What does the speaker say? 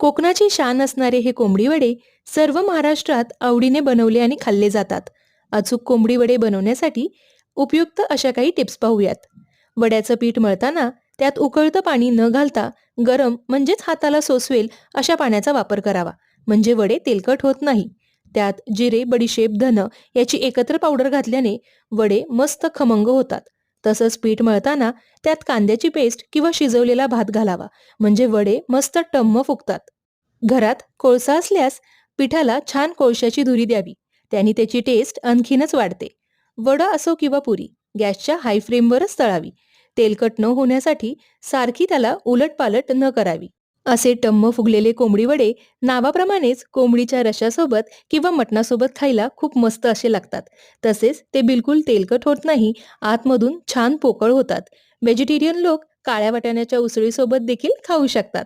कोकणाची शान असणारे हे कोंबडी वडे सर्व महाराष्ट्रात आवडीने बनवले आणि खाल्ले जातात. अचूक कोंबडी वडे बनवण्यासाठी उपयुक्त अशा काही टिप्स पाहूयात. वड्याचं पीठ मळताना त्यात उकळतं पाणी न घालता गरम म्हणजेच हाताला सोसवेल अशा पाण्याचा वापर करावा. म्हणजे वडे तेलकट होत नाही. त्यात जिरे बडीशेप धन याची एकत्र पावडर घातल्याने वडे मस्त खमंग होतात. तसंच पीठ मळताना त्यात कांद्याची पेस्ट किंवा शिजवलेला भात घालावा. म्हणजे वडे मस्त टम्म फुगतात. घरात कोळसा असल्यास पिठाला छान कोळशाची धुरी द्यावी. त्याने त्याची टेस्ट आणखीनच वाढते. वडा असो किंवा पुरी गॅसच्या हाय फ्लेमवरच तळावी. तेलकट न होण्यासाठी सारखी त्याला उलट पालट न करावी. असे टम्म फुगलेले कोंबडी वडे नावाप्रमाणेच कोंबडीच्या रशासोबत किंवा मटणासोबत खायला खूप मस्त असे लागतात. तसेच ते बिलकुल तेलकट होत नाही आतमधून छान पोकळ होतात. व्हेजिटेरियन लोक काळ्या वाटाण्याच्या उसळीसोबत देखील खाऊ शकतात.